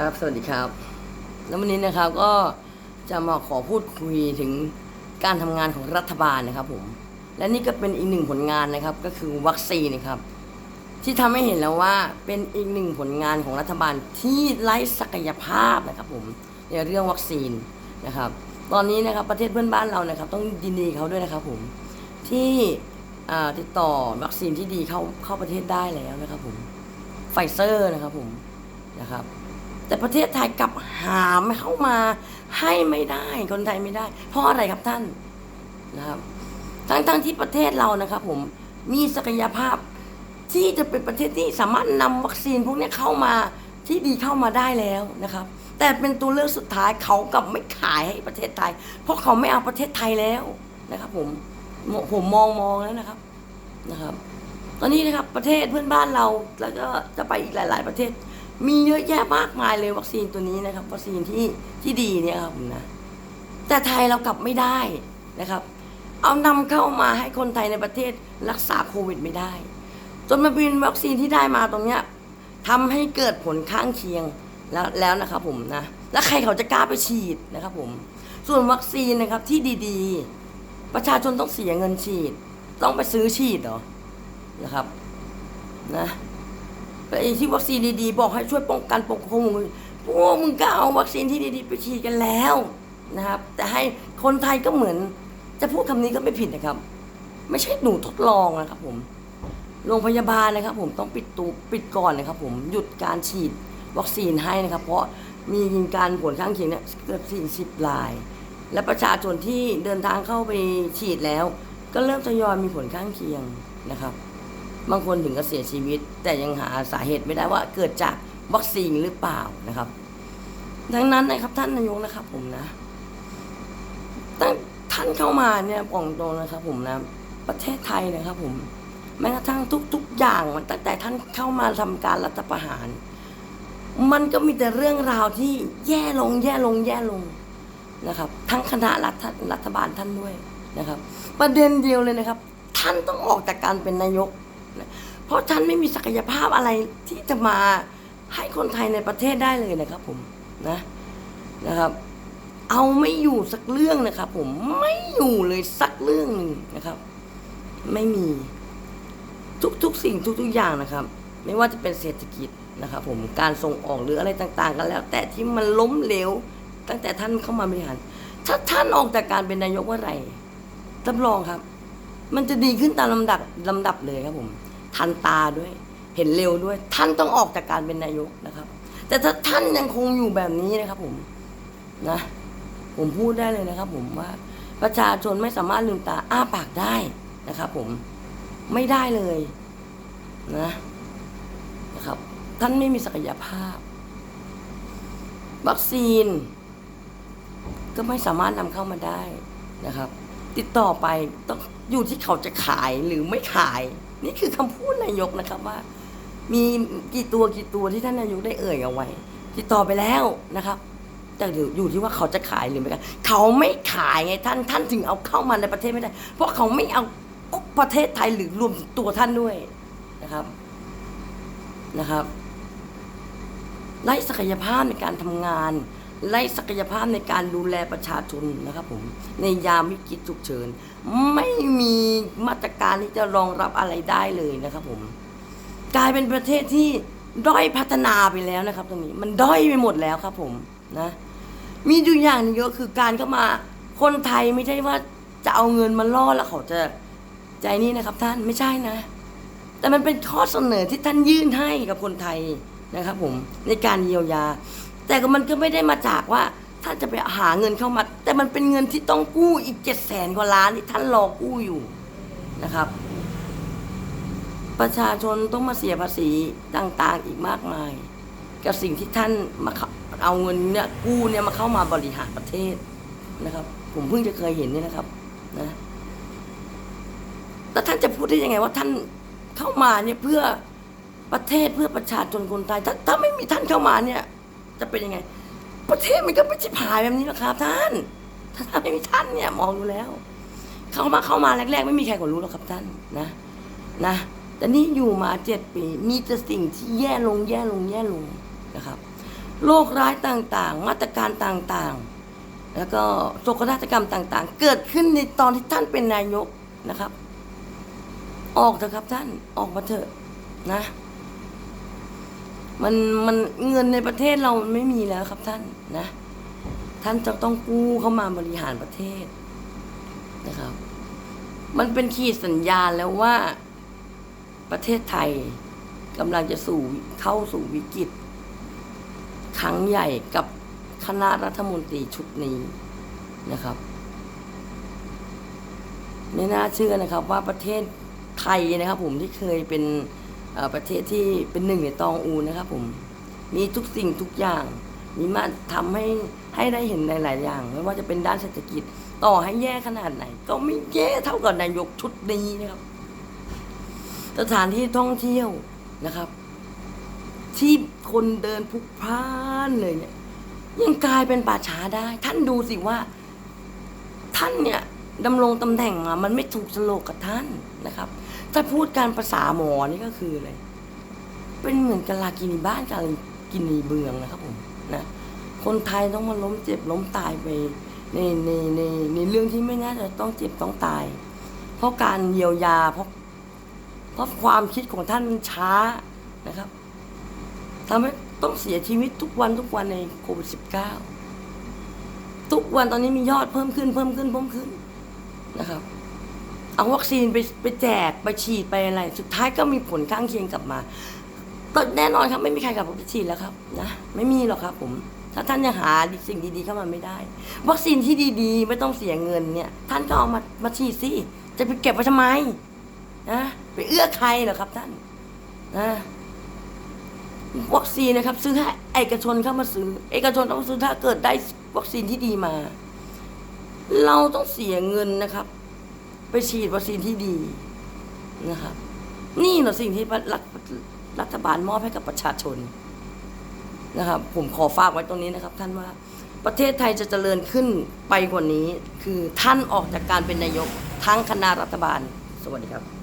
ครับ สวัสดีครับ แล้ววันนี้นะครับก็จะมาขอพูดคุยถึงการทำงานของรัฐบาลนะครับผม และนี่ก็เป็นอีกหนึ่งผลงานนะครับก็คือวัคซีนนะครับ ที่ทำให้เห็นแล้วว่าเป็นอีกหนึ่งผลงานของรัฐบาลที่ไร้ศักยภาพนะครับผมในเรื่องวัคซีนนะครับ ตอนนี้นะครับประเทศเพื่อนบ้านเรานะครับ ต้องยินดีเขาด้วยนะครับผมที่ติดต่อวัคซีนที่ดีเข้าเข้าประเทศได้แล้วนะครับผมไฟเซอร์นะครับผมนะครับ แต่ประเทศไทยกลับหามเข้ามาให้ไม่ได้คนไทยไม่ได้ เพราะอะไรครับท่านนะครับทั้งทั้งที่ประเทศเรานะครับ ผมมีศักยภาพที่จะเป็นประเทศที่สามารถนำวัคซีนพวกนี้เข้ามาที่ดีเข้ามาได้แล้วนะครับ แต่เป็นตัวเลือกสุดท้ายเขากลับไม่ขายให้ประเทศไทย เพราะเขาไม่เอาประเทศไทยแล้วนะครับ ผมผมมองมองแล้วนะครับนะครับ ตอนนี้นะครับประเทศเพื่อนบ้านเราแล้วก็จะไปอีกหลาย ๆ ประเทศ มีเยอะแยะมากมายเลยวัคซีนตัวนี้นะครับวัคซีนที่ที่ดีเนี่ยครับผมนะแต่ไทยเรากลับไม่ได้นะครับ เอานำเข้ามาให้คนไทยในประเทศรักษาโควิดไม่ได้ จนมาเป็นวัคซีนที่ได้มาตรงเนี้ยทำให้เกิดผลข้างเคียงแล้วแล้วนะครับผมนะแล้วใครเขาจะกล้าไปฉีดนะครับผม ส่วนวัคซีนนะครับที่ดีๆ ประชาชนต้องเสียเงินฉีด ต้องไปซื้อฉีดเหรอนะครับนะ ไอ้ที่วัคซีนดีๆ บอกให้ช่วยป้องกันปกคุมพวกมึงก็เอาวัคซีนที่ดีๆไปฉีดกันแล้วนะครับ แต่ให้คนไทยก็เหมือน จะพูดคำนี้ก็ไม่ผิดนะครับ ไม่ใช่หนูทดลองนะครับ ผมโรงพยาบาลนะครับ ผมต้องปิดตูปิดก่อนนะครับ ผมหยุดการฉีดวัคซีนให้นะครับ เพราะมีการผลข้างเคียงเนี่ยเกือบ40ราย และประชาชนที่เดินทางเข้าไปฉีดแล้ว ก็เริ่มทยอยมีผลข้างเคียงนะครับ บางคนถึงกับเสียชีวิต แต่ยังหาสาเหตุไม่ได้ว่าเกิดจากวัคซีนหรือเปล่านะครับ ดังนั้นนะครับท่านนายกนะครับผมนะตั้งท่านเข้ามาเนี่ยบอกตรงนะครับ ผมนะ ประเทศไทยนะครับ ผมแม้กระทั่งทุก ๆ อย่างมันตั้งแต่ท่านเข้ามาทำการรัฐประหาร มันก็มีแต่เรื่องราวที่แย่ลง แย่ลง แย่ลงนะครับ ทั้งคณะรัฐรัฐบาลท่านด้วยนะครับ ประเด็นเดียวเลยนะครับ ท่านต้องออกจากการเป็นนายก เพราะท่านไม่มีศักยภาพอะไรที่จะมาให้คนไทยในประเทศได้เลยนะครับ ผมนะนะครับ เอาไม่อยู่สักเรื่องนะครับ ผมไม่อยู่เลยสักเรื่องหนึ่งนะครับ ไม่มีทุกๆสิ่งทุกๆอย่างนะครับ ไม่ว่าจะเป็นเศรษฐกิจนะครับ ผมการส่งออกหรืออะไรต่าง ๆ กันแล้ว แต่ที่มันล้มเหลวตั้งแต่ท่านเข้ามาบริหารถ้าท่านออกจากการเป็นนายกเมื่อไหร่รับรองครับ มันจะดีขึ้นตามลำดับลำดับเลยครับผม ทันตาด้วย เห็นเร็วด้วย ท่านต้องออกจากการเป็นนายกนะครับ แต่ถ้าท่านยังคงอยู่แบบนี้นะครับ ผมนะ ผมพูดได้เลยนะครับ ผมว่า ประชาชนไม่สามารถลืมตาอ้าปากได้นะครับ ผมไม่ได้เลยนะนะครับ ท่านไม่มีศักยภาพ วัคซีน ก็ไม่สามารถนำเข้ามาได้นะครับ ติดต่อไปต้องอยู่ที่เขาจะขายหรือไม่ขาย นี่คือคำพูดนายกนะครับว่า มีกี่ตัวกี่ตัวที่ท่านนายกได้เอ่ยเอาไว้ติดต่อไปแล้วนะครับ แต่อยู่อยู่ที่ว่าเขาจะขายหรือไม่ขายเขาไม่ขายไงท่านท่านถึงเอาเข้ามาในประเทศไม่ได้ เพราะเขาไม่เอาประเทศไทยหรือรวมตัวท่านด้วยนะครับนะครับไร้ศักยภาพในการทำงาน ไร้ศักยภาพในการดูแลประชาชนนะครับผมในยามวิกฤตฉุกเฉิน ไม่มีมาตรการที่จะรองรับอะไรได้เลยนะครับผม กลายเป็นประเทศที่ด้อยพัฒนาไปแล้วนะครับ ตรงนี้มันด้อยไปหมดแล้วครับผมนะมีอยู่อย่างหนึงก็คือการเข้ามาคนไทยไม่ใช่ว่าจะเอาเงินมาล่อแล้วเขาจะใจนี้นะครับท่านไม่ใช่นะ แต่มันเป็นข้อเสนอที่ท่านยื่นให้กับคนไทยนะครับผมในการเยียวยา แต่ก็มันก็ไม่ได้มาจากว่าท่านจะไปหาเงินเข้ามา แต่มันเป็นเงินที่ต้องกู้อีกเจ็ดแสนกว่าล้านที่ท่านรอกู้อยู่นะครับ ประชาชนต้องมาเสียภาษีต่างๆ อีกมากมาย กับสิ่งที่ท่านมาเข้าเอาเงินเนี่ยกู้เนี่ยมาเข้ามาบริหารประเทศนะครับ ผมเพิ่งจะเคยเห็นนี่นะครับนะแต่ท่านจะพูดได้ยังไงว่าท่านเข้ามาเนี่ยเพื่อประเทศเพื่อประชาชนคนไทยถ้าถ้าไม่มีท่านเข้ามาเนี่ย จะเป็นยังไง ประเทศมันก็ไม่ใช่ผายแบบนี้หรอกครับ ท่าน ถ้าไม่มีท่านเนี่ยมองดูแล้ว เข้ามาเข้ามาแรก ๆ ไม่มีใครก็รู้หรอกครับท่านนะนะแต่นี่อยู่มาเจ็ดปี มีแต่สิ่งที่แย่ลงแย่ลงแย่ลงนะครับโรคร้ายต่างๆ มาตรการต่างๆ แล้วก็โศกนาฏกรรมต่างๆ เกิดขึ้นในตอนที่ท่านเป็นนายกนะครับ ออกเถอะครับท่านออกมาเถอะนะ มันมันเงินในประเทศเรามันไม่มีแล้วครับท่านนะ ท่านจะต้องกู้เข้ามาบริหารประเทศนะครับ มันเป็นขีดสัญญาณแล้วว่าประเทศไทยกำลังจะสู่เข้าสู่วิกฤตครั้งใหญ่กับคณะรัฐมนตรีชุดนี้นะครับไม่น่าเชื่อนะครับว่าประเทศไทยนะครับ ผมที่เคยเป็น ประเทศที่เป็นหนึ่งในตองอูนะครับผมมีทุกสิ่งทุกอย่าง มีมาทำให้ให้ได้เห็นในหลายอย่าง ไม่ว่าจะเป็นด้านเศรษฐกิจ ต่อให้แย่ขนาดไหน ก็ไม่แย่เท่ากับนายกชุดนี้นะครับ สถานที่ท่องเที่ยวนะครับ ที่คนเดินพุกพล่านเลยเนี่ยยังกลายเป็นป่าช้าได้ ท่านดูสิว่า ท่านเนี่ย ดำรงตำแหน่งมามันไม่ถูกสโลกกับท่านนะครับ ถ้าพูดการภาษาหมอนี่ก็คืออะไรเป็นเหมือนกาลากินีบ้านกาลากินีเบืองนะครับผมนะคนไทยต้องมาล้มเจ็บล้มตายไปในในในในเรื่องที่ไม่น่าจะต้องเจ็บต้องตาย เพราะการเยียวยาเพราะเพราะความคิดของท่านมันช้านะครับทำให้ต้องเสียชีวิตทุกวันทุกวันในโควิดสิบเก้าทุกวันตอนนี้มียอดเพิ่มขึ้นเพิ่มขึ้นเพิ่มขึ้น นะครับ เอาวัคซีนไปไปแจกไปฉีดไปอะไร สุดท้ายก็มีผลข้างเคียงกลับมาก็แน่นอนครับไม่มีใครกลับไปฉีดแล้วครับนะไม่มีหรอกครับผม ถ้าท่านยังหาสิ่งดีๆเข้ามาไม่ได้ วัคซีนที่ดีๆ ไม่ต้องเสียเงินเนี่ย ท่านก็เอามามาฉีดสิจะไปเก็บไว้ทำไมนะไปเอื้อใครเหรอครับท่านนะวัคซีนนะครับ ซื้อให้เอกชนเข้ามาซื้อ เอกชนต้องซื้อถ้าเกิดได้วัคซีนที่ดีมา เราต้องเสียเงินนะครับ ไปฉีดวัคซีนที่ดีนะครับ นี่เหรอสิ่งที่รัฐรัฐบาลมอบให้กับประชาชนนะครับ ผมขอฝากไว้ตรงนี้นะครับ ท่านว่าประเทศไทยจะเจริญขึ้นไปกว่านี้ คือท่านออกจากการเป็นนายกทั้งคณะรัฐบาล สวัสดีครับ